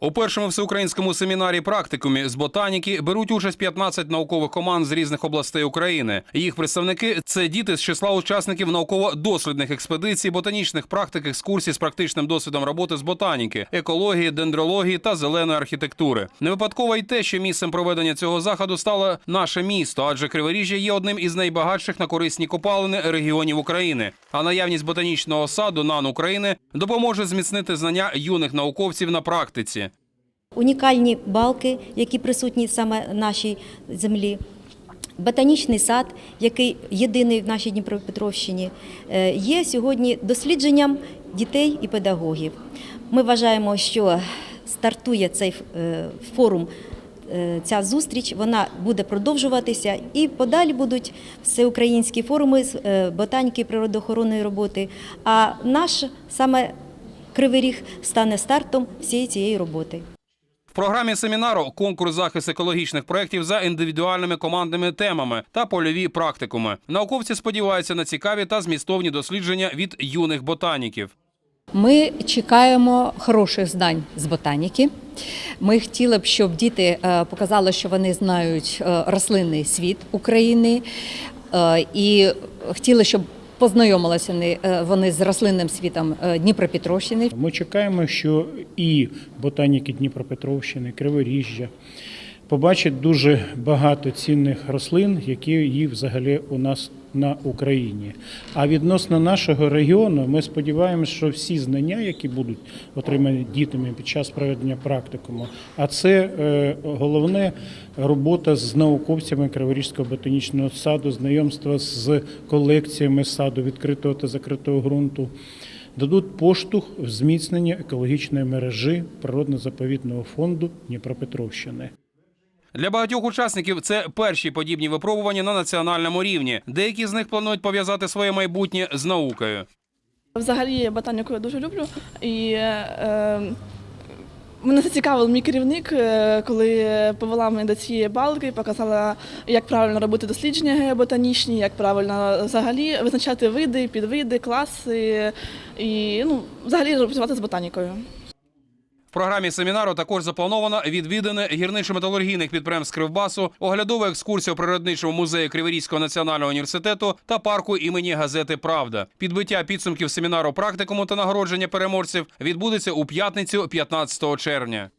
У першому всеукраїнському семінарі практикумі з ботаніки беруть участь 15 наукових команд з різних областей України. Їх представники це діти з числа учасників науково-дослідних експедицій, ботанічних практик, екскурсій з практичним досвідом роботи з ботаніки, екології, дендрології та зеленої архітектури. Не випадково й те, що місцем проведення цього заходу стало наше місто, адже Криворіжжя є одним із найбагатших на корисні копалини регіонів України. А наявність ботанічного саду НАН України допоможе зміцнити знання юних науковців на практиці. Унікальні балки, які присутні саме нашій землі. Ботанічний сад, який єдиний в нашій Дніпропетровщині, е, є сьогодні дослідженням дітей і педагогів. Ми вважаємо, що стартує цей е, форум, е, ця зустріч, вона буде продовжуватися і подалі будуть всеукраїнські форуми з ботаніки природоохоронної роботи. А наш саме Кривий Ріг стане стартом всієї цієї роботи. Програмі семінару конкурс захист екологічних проєктів за індивідуальними командними темами та польові практикуми. Науковці сподіваються на цікаві та змістовні дослідження від юних ботаніків. Ми чекаємо хороших знань з ботаніки. Ми хотіли б, щоб діти е, показали, що вони знають е, рослинний світ України, е, і хотіли, щоб познайомилися вони, е, вони з рослинним світом е, Дніпропетровщини. Ми чекаємо, що і ботаніки Дніпропетровщини, Криворіжжя побачать дуже багато цінних рослин, які її взагалі у нас на Україні. А відносно нашого регіону, ми сподіваємося, що всі знання, які будуть отримані дітьми під час проведення практикуму, а це е, головне робота з науковцями Криворізького ботанічного саду, знайомство з колекціями саду відкритого та закритого ґрунту дадуть поштовх в зміцнення екологічної мережі природно-заповідного фонду Дніпропетровщини. Для багатьох учасників це перші подібні випробування на національному рівні. Деякі з них планують пов'язати своє майбутнє з наукою. Взагалі ботаніку я дуже люблю. І е, мене зацікавив мій керівник, е, коли повела мене до цієї балки, показала, як правильно робити дослідження геоботанічні, як правильно взагалі визначати види, підвиди, класи і ну, взагалі працювати з ботанікою. Програмі семінару також заплановано відвідини гірничо-металургійних підприємств Кривбасу, оглядова екскурсія у природничому музеї Криворізького національного університету та парку імені газети Правда. Підбиття підсумків семінару практикуму та нагородження переможців відбудеться у п'ятницю, 15 червня.